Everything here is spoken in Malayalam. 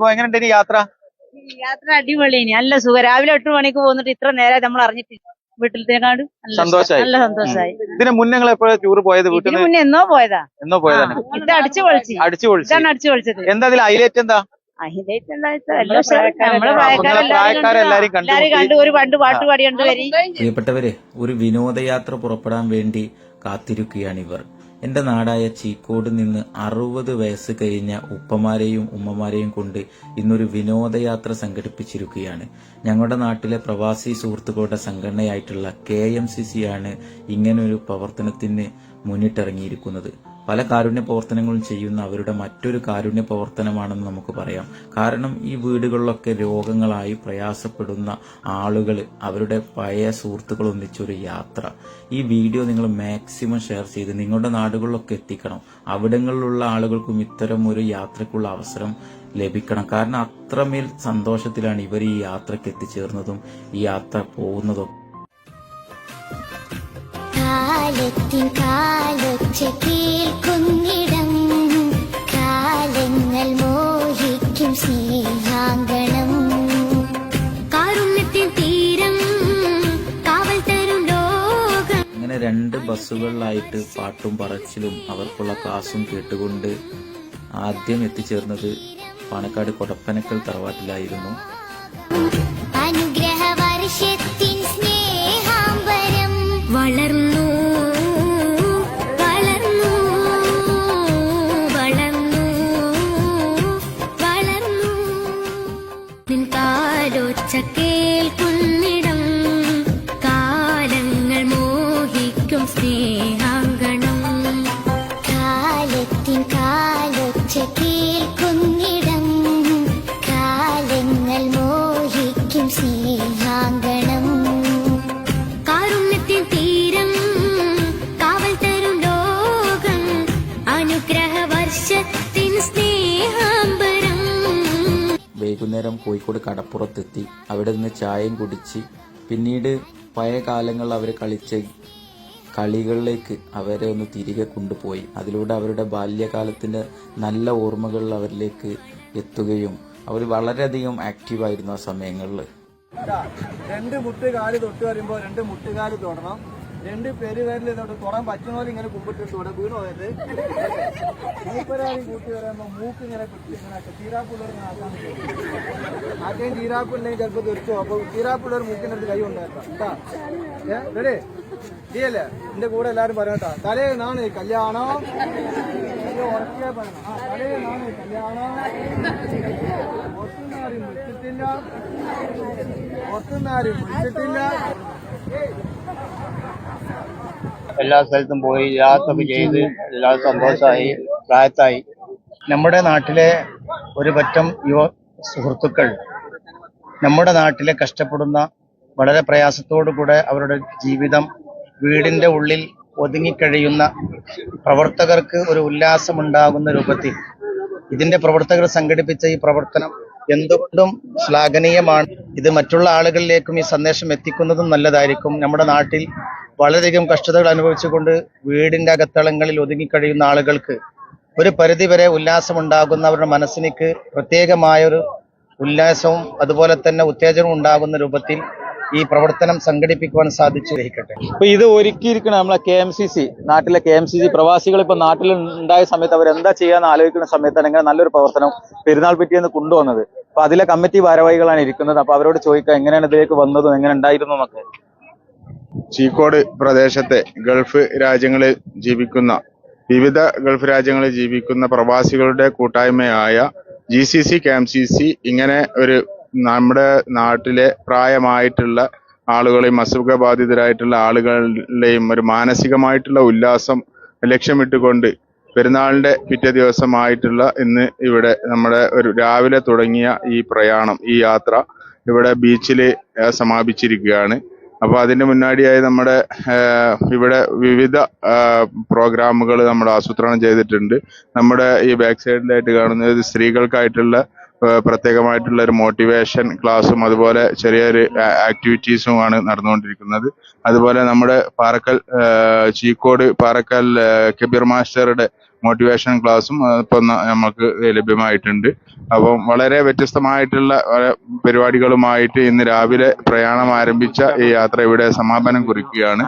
അപ്പൊ എങ്ങനെയുണ്ട് ഇനി യാത്ര? യാത്ര അടിപൊളി നല്ല സുഖം. രാവിലെ എട്ട് മണിക്ക് പോന്നിട്ട് ഇത്ര നേരം നമ്മൾ അറിഞ്ഞിട്ടില്ല. വീട്ടിലത്തേക്കാട് നല്ല സന്തോഷായി. നല്ല സന്തോഷമായി ഇതിന് മുന്നേ നിങ്ങൾ എപ്പോഴും ടൂർ പോയത് വീട്ടിൽ മുന്നേ എന്നോ പോയതാ? എന്നോ പോയതാണ് ഇത് അടിച്ചു പൊളിച്ചു. അടിച്ചു പൊളിച്ചു. ഇതാണ് അടിച്ചു പൊളിച്ചത്. എന്താ അതിൽ ഹൈലൈറ്റ് എന്താ? ഹൈലൈറ്റ് എന്താ നമ്മളെ പ്രായക്കാരെല്ലാരും കണ്ടു. ഒരു പണ്ട് പാട്ട് പാടിയോണ്ട് പ്രിയപ്പെട്ടവരെ ഒരു വിനോദയാത്ര പുറപ്പെടാൻ വേണ്ടി കാത്തിരിക്കുകയാണിവർ എന്റെ നാടായ ചീക്കോട് നിന്ന് അറുപത് വയസ്സ് കഴിഞ്ഞ ഉപ്പമാരെയും ഉമ്മമാരെയും കൊണ്ട് ഇന്നൊരു വിനോദയാത്ര സംഘടിപ്പിച്ചിരിക്കുകയാണ്. ഞങ്ങളുടെ നാട്ടിലെ പ്രവാസി സുഹൃത്തുക്കളുടെ സംഘടനയായിട്ടുള്ള കെ എം സി സി ആണ് ഇങ്ങനൊരു പ്രവർത്തനത്തിന് മുന്നിട്ടിറങ്ങിയിരിക്കുന്നത്. പല കാരുണ്യ പ്രവർത്തനങ്ങളും ചെയ്യുന്ന അവരുടെ മറ്റൊരു കാരുണ്യ പ്രവർത്തനമാണെന്ന് നമുക്ക് പറയാം. കാരണം ഈ വീടുകളിലൊക്കെ രോഗങ്ങളായി പ്രയാസപ്പെടുന്ന ആളുകൾ അവരുടെ പഴയ സുഹൃത്തുക്കൾ ഒന്നിച്ചൊരു യാത്ര. ഈ വീഡിയോ നിങ്ങൾ മാക്സിമം ഷെയർ ചെയ്ത് നിങ്ങളുടെ നാടുകളിലൊക്കെ എത്തിക്കണം. അവിടങ്ങളിലുള്ള ആളുകൾക്കും ഇത്തരം ഒരു യാത്രക്കുള്ള അവസരം ലഭിക്കണം. കാരണം അത്രമേൽ സന്തോഷത്തിലാണ് ഇവർ ഈ യാത്രയ്ക്ക് എത്തിച്ചേർന്നതും ഈ യാത്ര പോകുന്നതും. കാലത്തിൻ കാലൊച്ച രണ്ട് ബസ്സുകളിലായിട്ട് പാട്ടും പറച്ചിലും അവർക്കുള്ള ക്ലാസ്സും കേട്ടുകൊണ്ട് ആദ്യം എത്തിച്ചേർന്നത് പാണക്കാട് കൊടപ്പനക്കൽ തറവാട്ടിലായിരുന്നു. അനുഗ്രഹ വർഷത്തിൻ വൈകുന്നേരം കോഴിക്കോട് കടപ്പുറത്തെത്തി. അവിടെ നിന്ന് ചായയും കുടിച്ച് പിന്നീട് പഴയ കാലങ്ങളിൽ അവർ കളിച്ച കളികളിലേക്ക് അവരെ ഒന്ന് തിരികെ കൊണ്ടുപോയി. അതിലൂടെ അവരുടെ ബാല്യകാലത്തിന്റെ നല്ല ഓർമ്മകൾ അവരിലേക്ക് എത്തുകയും അവർ വളരെയധികം ആക്റ്റീവായിരുന്നു ആ സമയങ്ങളിൽ രണ്ട് മുട്ടുകാൽ തൊട്ട് വരുമ്പോൾ രണ്ട് മുട്ടുകാൽ തൊടണം. രണ്ട് പേര് വരൽ ഇതോട്ട് പറ്റുന്ന പോലെ ഇങ്ങനെ കുമ്പിട്ട് ഇവിടെ വീണ് പോയത്. മൂപ്പരാളി കൂട്ടി വരുമ്പോ മൂക്ക് ഇങ്ങനെ കുത്തി ഇങ്ങനെ. തീരാപ്പുള്ളവർ ആക്കാൻ ആദ്യം തീരാപ്പുണ്ടെങ്കിൽ ചിലപ്പോ തെറിച്ചു അപ്പൊ തീരാപ്പുള്ളവർ മൂക്കിന്റെ അടുത്ത് കൈ ഉണ്ടാക്കാം ഇല്ലേ എന്റെ കൂടെ എല്ലാരും പറയട്ടാ തലേ നാണ് കല്യാണം. ഉറക്കിയാ ഉറക്കെ പറയണം. ആ തലേ നാണ് കല്യാണം. ഒത്തുനാരും വിളിച്ചിട്ടില്ല. ഒത്തുനാരും വിളിച്ചിട്ടില്ല. എല്ലാ സ്ഥലത്തും പോയി യാത്രയൊക്കെ ചെയ്ത് എല്ലാ സന്തോഷമായി പ്രായത്തായി. നമ്മുടെ നാട്ടിലെ ഒരു പറ്റം യുവ സുഹൃത്തുക്കൾ നമ്മുടെ നാട്ടിലെ കഷ്ടപ്പെടുന്ന വളരെ പ്രയാസത്തോടു കൂടെ അവരുടെ ജീവിതം വീടിന്റെ ഉള്ളിൽ ഒതുങ്ങിക്കഴിയുന്ന പ്രവർത്തകർക്ക് ഒരു ഉല്ലാസമുണ്ടാകുന്ന രൂപത്തിൽ. ഇതിന്റെ പ്രവർത്തകർ സംഘടിപ്പിച്ച ഈ പ്രവർത്തനം എന്തുകൊണ്ടും ശ്ലാഘനീയമാണ്. ഇത് മറ്റുള്ള ആളുകളിലേക്കും ഈ സന്ദേശം എത്തിക്കുന്നതും നല്ലതായിരിക്കും. നമ്മുടെ നാട്ടിൽ വളരെയധികം കഷ്ടതകൾ അനുഭവിച്ചുകൊണ്ട് വീടിന്റെ അകത്തളങ്ങളിൽ ഒതുങ്ങിക്കഴിയുന്ന ആളുകൾക്ക് ഒരു പരിധിവരെ ഉല്ലാസമുണ്ടാകുന്ന അവരുടെ മനസ്സിനേക്ക് പ്രത്യേകമായൊരു ഉല്ലാസവും അതുപോലെ തന്നെ ഉത്തേജനവും ഉണ്ടാകുന്ന രൂപത്തിൽ ഈ പ്രവർത്തനം സംഘടിപ്പിക്കുവാൻ സാധിച്ചു. ഗ്രഹിക്കട്ടെ ഇപ്പൊ ഇത് ഒരുക്കിയിരിക്കണം നമ്മളെ കെ എം സി സി നാട്ടിലെ കെ എം സി സി പ്രവാസികൾ ഇപ്പൊ നാട്ടിൽ ഉണ്ടായ സമയത്ത് അവർ എന്താ ചെയ്യാന്ന് ആലോചിക്കുന്ന സമയത്താണ് ഇങ്ങനെ നല്ലൊരു പ്രവർത്തനം പെരുന്നാൾ പറ്റിയെന്ന് കൊണ്ടുവന്നത്. അപ്പൊ അതിലെ കമ്മിറ്റി ഭാരവാഹികളാണ് ഇരിക്കുന്നത്. അപ്പൊ അവരോട് ചോദിക്കാം എങ്ങനെയാണ് ഇതിലേക്ക് വന്നതും എങ്ങനെ ഉണ്ടായിരുന്നു എന്നൊക്കെ. ചീക്കോട് പ്രദേശത്തെ ഗൾഫ് രാജ്യങ്ങളിൽ ജീവിക്കുന്ന വിവിധ ഗൾഫ് രാജ്യങ്ങളിൽ ജീവിക്കുന്ന പ്രവാസികളുടെ കൂട്ടായ്മയായ G C C K C C ഇങ്ങനെ ഒരു നമ്മുടെ നാട്ടിലെ പ്രായമായിട്ടുള്ള ആളുകളെയും അസുഖ ബാധിതരായിട്ടുള്ള ആളുകളുടെയും ഒരു മാനസികമായിട്ടുള്ള ഉല്ലാസം ലക്ഷ്യമിട്ടുകൊണ്ട് പെരുന്നാളിന്റെ പിറ്റേ ദിവസമായിട്ടുള്ള ഇന്ന് ഇവിടെ നമ്മുടെ ഒരു രാവിലെ തുടങ്ങിയ ഈ പ്രയാണം ഈ യാത്ര ഇവിടെ ബീച്ചിൽ സമാപിച്ചിരിക്കുകയാണ്. അപ്പൊ അതിന്റെ മുന്നാടിയായി നമ്മുടെ ഇവിടെ വിവിധ പ്രോഗ്രാമുകൾ നമ്മൾ ആസൂത്രണം ചെയ്തിട്ടുണ്ട്. നമ്മുടെ ഈ ബാക്ക് സൈഡിലായിട്ട് കാണുന്നത് സ്ത്രീകൾക്കായിട്ടുള്ള പ്രത്യേകമായിട്ടുള്ള ഒരു മോട്ടിവേഷൻ ക്ലാസ്സും അതുപോലെ ചെറിയൊരു ആക്ടിവിറ്റീസുമാണ് നടന്നുകൊണ്ടിരിക്കുന്നത്. അതുപോലെ നമ്മുടെ പാറക്കൽ ചീക്കോട് പാറക്കൽ കബീർ മാസ്റ്ററുടെ മോട്ടിവേഷൻ ക്ലാസ്സും ഇപ്പം നമുക്ക് ലഭ്യമായിട്ടുണ്ട്. അപ്പം വളരെ വ്യത്യസ്തമായിട്ടുള്ള പരിപാടികളുമായിട്ട് ഇന്ന് രാവിലെ പ്രയാണം ആരംഭിച്ച ഈ യാത്ര ഇവിടെ സമാപനം കുറിക്കുകയാണ്.